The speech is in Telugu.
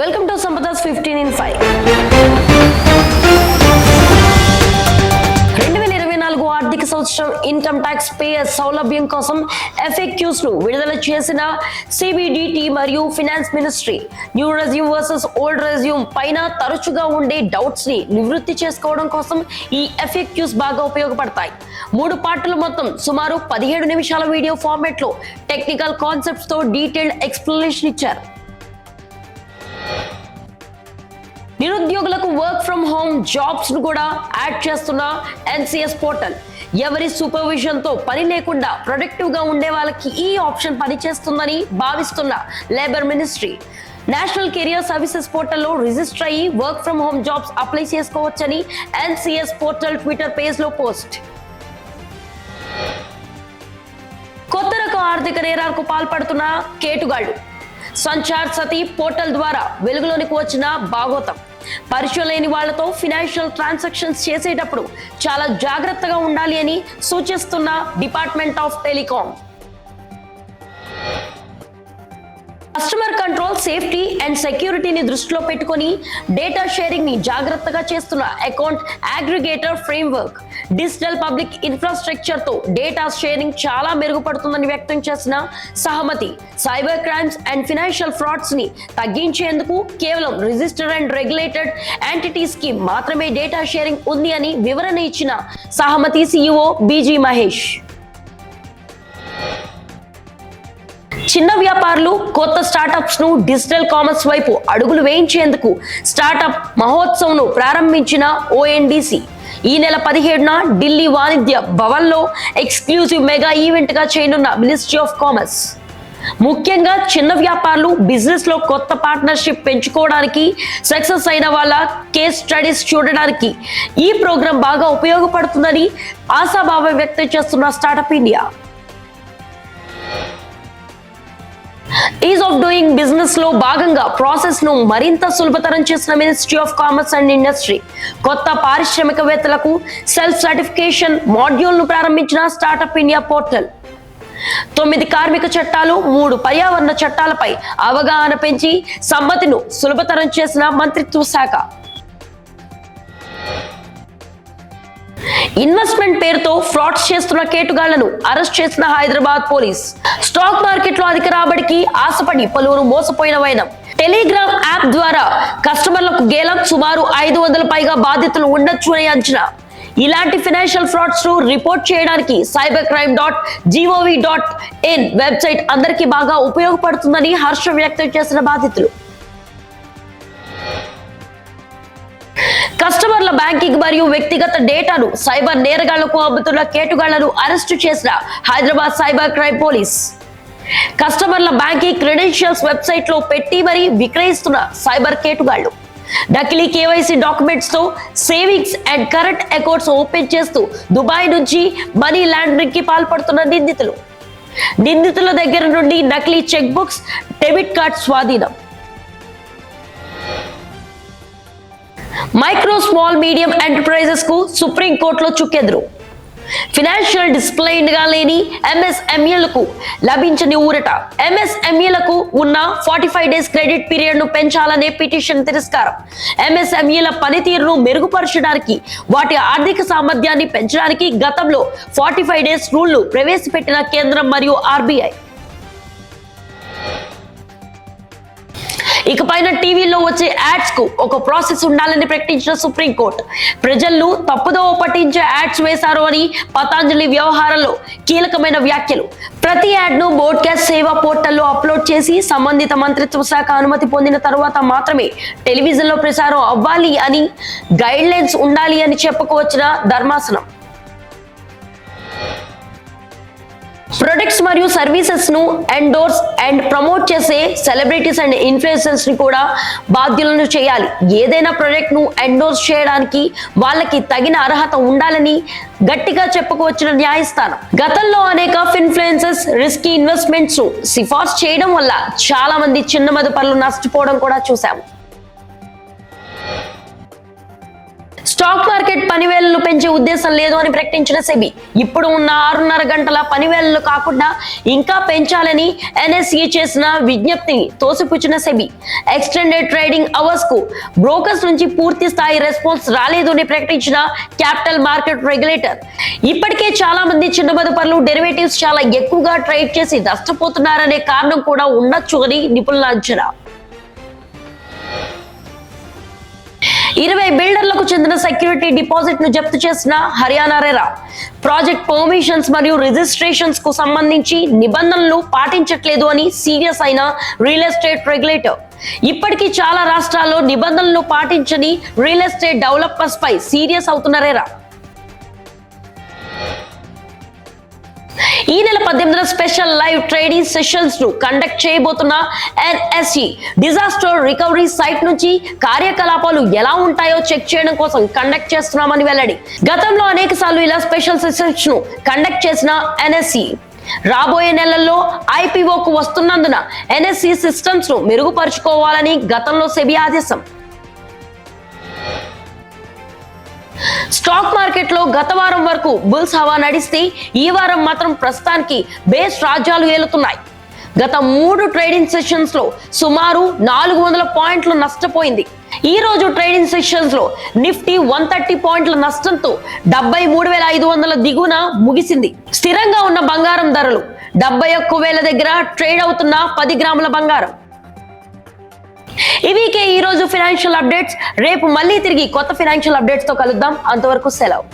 Welcome to Sampadas fifteen in five. రెండు వేల ఇరవై నాలుగు ఆర్థిక సంవత్సరం ఇన్కమ్ ట్యాక్స్ పేయర్ సౌలభ్యం కోసం ఎఫ్ఏక్యూస్ను విడుదల చేసిన సిబిడిటి మరియు finance ministry new regime versus old regime పైన తరచుగా ఉండే డౌట్స్ని నివృత్తి చేసుకోవడం కోసం ఈ ఎఫ్ఎక్యూస్ బాగా ఉపయోగపడతాయి. మూడు పార్టులు మొత్తం సుమారు పదిహేడు నిమిషాల వీడియో ఫార్మాట్లో టెక్నికల్ కాన్సెప్ట్స్తో డీటెయిల్డ్ ఎక్స్ప్లెనేషన్ ఇచ్చారు. నిరుద్యోగులకు వర్క్ ఫ్రమ్ హోమ్ జాబ్స్ను కూడా యాడ్ చేస్తున్న ఎన్సిఎస్ పోర్టల్ ఎవరి సూపర్విజన్తో పని లేకుండా ప్రొడక్టివ్గా ఉండే వాళ్ళకి ఈ ఆప్షన్ పనిచేస్తుందని భావిస్తున్న labour ministry national career services పోర్టల్లో రిజిస్టర్ అయ్యి work from home jobs apply చేసుకోవచ్చని ఎన్సిఎస్ పోర్టల్ ట్విట్టర్ పేజ్లో పోస్ట్ కొత్త రకం ఆర్థిక నేరాలకు పాల్పడుతున్న కేటుగాళ్ళు సంచార్ సతి పోర్టల్ ద్వారా వెలుగులోనికి వచ్చిన భాగోతం. పరిచయం లేని వాళ్ళతో ఫినాన్షియల్ ట్రాన్సాక్షన్స్ చేసేటప్పుడు చాలా జాగ్రత్తగా ఉండాలి అని సూచిస్తున్న department of telecom. Customer control safety and సెక్యూరిటీని దృష్టిలో పెట్టుకొని డేటా షేరింగ్ని జాగ్రత్తగా చేస్తున్న account aggregator framework digital public ఇన్ఫ్రాస్ట్రక్చర్తో data sharing చాలా మెరుగుపడుతుందని వ్యక్తం చేసిన సహమతి. సైబర్ క్రైమ్స్ అండ్ ఫినాన్షియల్ ఫ్రాడ్స్ని తగ్గించేందుకు కేవలం రిజిస్టర్ అండ్ రెగ్యులేటెడ్ యాంటిటీస్కి మాత్రమే డేటా షేరింగ్ ఉంది అని వివరణ ఇచ్చిన సహమతి సిఇఓ బీజీ మహేష్. చిన్న వ్యాపారులు కొత్త స్టార్టప్స్ను డిజిటల్ కామర్స్ వైపు అడుగులు వేయించేందుకు స్టార్టప్ మహోత్సవ్ను ప్రారంభించిన ఓఎన్డిసి ఈ నెల పదిహేడున ఢిల్లీ వాణిజ్య భవన్లో ఎక్స్క్లూజివ్ మెగా ఈవెంట్గా చేయనున్న మినిస్ట్రీ ఆఫ్ కామర్స్. ముఖ్యంగా చిన్న వ్యాపారులు బిజినెస్లో కొత్త పార్ట్నర్షిప్ పెంచుకోవడానికి సక్సెస్ అయిన వాళ్ళ కేస్ స్టడీస్ చూడడానికి ఈ ప్రోగ్రాం బాగా ఉపయోగపడుతుందని ఆశాభావం వ్యక్తం చేస్తున్న startup India. Ease of doing బిజినెస్లో భాగంగా ప్రాసెస్ను మరింత సులభతరం చేసిన ministry of commerce and industry కొత్త పారిశ్రామికవేత్తలకు సెల్ఫ్ సర్టిఫికేషన్ మాడ్యూల్ను ప్రారంభించిన స్టార్టప్ ఇండియా పోర్టల్ తొమ్మిది కార్మిక చట్టాలు మూడు పర్యావరణ చట్టాలపై అవగాహన పెంచి సమ్మతిను సులభతరం చేసిన మంత్రిత్వ శాఖ. ఇన్వెస్ట్మెంట్ పేరుతో ఫ్రాడ్స్ చేస్తున్న కేటుగాళ్ళను అరెస్ట్ చేసిన హైదరాబాద్ పోలీస్. స్టాక్ మార్కెట్లో అధిక రాబడికి ఆశపడి పలువురు మోసపోయిన వైనం. టెలిగ్రామ్ యాప్ ద్వారా కస్టమర్లకు గేలం సుమారు ఐదు వందల పైగా బాధితులు ఉండొచ్చు అని అంచనా. ఇలాంటి ఫినాన్షియల్ ఫ్రాడ్స్ను రిపోర్ట్ చేయడానికి cyber crime dot G O V dot in website అందరికీ బాగా ఉపయోగపడుతుందని హర్షం వ్యక్తం చేసిన బాధితులు. కస్టమర్ల బ్యాంకింగ్ మరియు వ్యక్తిగత డేటాను సైబర్ నేరగాళ్ళకు అమ్ముతున్న కేటుగాళ్ళను అరెస్టు చేసిన హైదరాబాద్ సైబర్ క్రైమ్ పోలీస్. కస్టమర్ల బ్యాంకింగ్ క్రెడెన్షియల్స్ వెబ్సైట్లో పెట్టి మరీ విక్రయిస్తున్న సైబర్ కేటుగాళ్ళు. నకిలీ KYC డాక్యుమెంట్స్తో savings and current accounts open చేస్తూ దుబాయ్ నుంచి మనీ లాండరింగ్కి పాల్పడుతున్న నిందితులు. నిందితుల దగ్గర నుండి నకిలీ చెక్ బుక్స్ డెబిట్ కార్డ్ స్వాధీనం. మైక్రో స్మాల్ మీడియం ఎంటర్ప్రైజెస్కు సుప్రీం కోర్టులో చుక్కెదురు. ఫినాన్షియల్ డిస్ప్లైన్గా లేని ఎంఎస్ఎంఈలకు లభించని ఊరట. ఎంఎస్ఎంఈలకు ఉన్న ఫార్టీ ఫైవ్ డేస్ క్రెడిట్ పీరియడ్ను పెంచాలనే పిటిషన్ తిరస్కారం. ఎంఎస్ఎంఈల పనితీరును మెరుగుపరచడానికి వాటి ఆర్థిక సామర్థ్యాన్ని పెంచడానికి గతంలో ఫార్టీ ఫైవ్ డేస్ రూల్ను ప్రవేశపెట్టిన కేంద్రం మరియు ఆర్బీఐ. ఇకపైన టీవీలో వచ్చే యాడ్స్కు ఒక ప్రాసెస్ ఉండాలని ప్రకటించిన సుప్రీంకోర్టు. ప్రజలను తప్పుదోవ పట్టించే యాడ్స్ వేశారు అని పతాంజలి వ్యవహారంలో కీలకమైన వ్యాఖ్యలు. ప్రతి యాడ్ను బోడ్కాస్ట్ సేవా పోర్టల్లో అప్లోడ్ చేసి సంబంధిత మంత్రిత్వ శాఖ అనుమతి పొందిన తర్వాత మాత్రమే టెలివిజన్లో ప్రసారం అవ్వాలి అని గైడ్ లైన్స్ ఉండాలి అని చెప్పుకోవచ్చిన ధర్మాసనం. ప్రొడక్ట్స్ మరియు సర్వీసెస్ను ఎండోర్స్ అండ్ ప్రమోట్ చేసే సెలబ్రిటీస్ అండ్ ఇన్ఫ్లుయెన్సర్స్ని కూడా బాధ్యులను చేయాలి. ఏదైనా ప్రొడక్ట్ను ఎండోర్స్ చేయడానికి వాళ్ళకి తగిన అర్హత ఉండాలని గట్టిగా చెప్పుకోవచ్చిన న్యాయస్థానం. గతంలో అనేక ఇన్ఫ్లుయెన్సర్స్ రిస్కీ ఇన్వెస్ట్మెంట్స్ సిఫార్సు చేయడం వల్ల చాలా మంది చిన్న మదుపర్లు నష్టపోవడం కూడా చూసాము స్టాక్ మార్కెట్ పనివేళ్ళను పెంచే ఉద్దేశం లేదు అని ప్రకటించిన సెబీ. ఇప్పుడు ఉన్న ఆరున్నర గంటల పనివేలను కాకుండా ఇంకా పెంచాలని ఎన్ఎస్ఈ చేసిన విజ్ఞప్తిని తోసిపుచ్చిన సెబీ. ఎక్స్టెండెడ్ ట్రేడింగ్ అవర్స్కు బ్రోకర్స్ నుంచి పూర్తి స్థాయి రెస్పాన్స్ రాలేదు అని ప్రకటించిన క్యాపిటల్ మార్కెట్ రెగ్యులేటర్. ఇప్పటికే చాలా మంది చిన్న బదుపర్లు డెరివేటివ్స్ చాలా ఎక్కువగా ట్రేడ్ చేసి నష్టపోతున్నారనే కారణం కూడా ఉండొచ్చు అని నిపుణుల అంచనా. ఇరవై బిల్డర్లకు చెందిన సెక్యూరిటీ డిపాజిట్ను జప్తు చేసిన హర్యానా రెరా. ప్రాజెక్ట్ పర్మిషన్స్ మరియు రిజిస్ట్రేషన్స్కు సంబంధించి నిబంధనలు పాటించట్లేదు అని సీరియస్ అయిన రియల్ ఎస్టేట్ రెగ్యులేటర్. ఇప్పటికీ చాలా రాష్ట్రాల్లో నిబంధనలు పాటించని రియల్ ఎస్టేట్ డెవలపర్స్ పై సీరియస్ అవుతున్నారేరా ఈ నెల పద్దెనిమిదిన స్పెషల్ లైవ్ ట్రైనింగ్ సెషన్స్ను కండక్ట్ చేయబోతున్న ఎన్ఎస్సి డిజాస్టర్ రికవరీ సైట్ నుంచి కార్యకలాపాలు ఎలా ఉంటాయో చెక్ చేయడం కోసం కండక్ట్ చేస్తున్నామని వెల్లడి. గతంలో అనేక సార్లు ఇలా స్పెషల్ సెషన్స్ను కండక్ట్ చేసిన ఎన్ఎస్సి. రాబోయే నెలల్లో ఐపీఓకు వస్తున్నందున ఎన్ఎస్సి సిస్టమ్స్ను మెరుగుపరుచుకోవాలని గతంలో సెబీ ఆదేశం. స్టాక్ మార్కెట్లో గత వారం వరకు బుల్స్ హవా నడిస్తే ఈ వారం మాత్రం ప్రస్తుతానికి బేస్ రాజ్యాలు ఏలుతున్నాయి. గత మూడు ట్రేడింగ్ సెషన్స్లో సుమారు నాలుగు వందల పాయింట్లు నష్టపోయింది. ఈ రోజు ట్రేడింగ్ సెషన్స్లో నిఫ్టీ వన్ థర్టీ పాయింట్ల నష్టంతో డెబ్బై మూడు వేల ఐదు వందల దిగువన ముగిసింది. స్థిరంగా ఉన్న బంగారం ధరలు డెబ్బై ఒక్క వేల దగ్గర ట్రేడ్ అవుతున్న పది గ్రాముల బంగారం. ఇవికే ఈ రోజు ఫినాన్షియల్ అప్డేట్స్ రేపు మళ్ళీ తిరిగి కొత్త ఫినాన్షియల్ అప్డేట్స్తో కలుద్దాం. అంతవరకు సెలవు.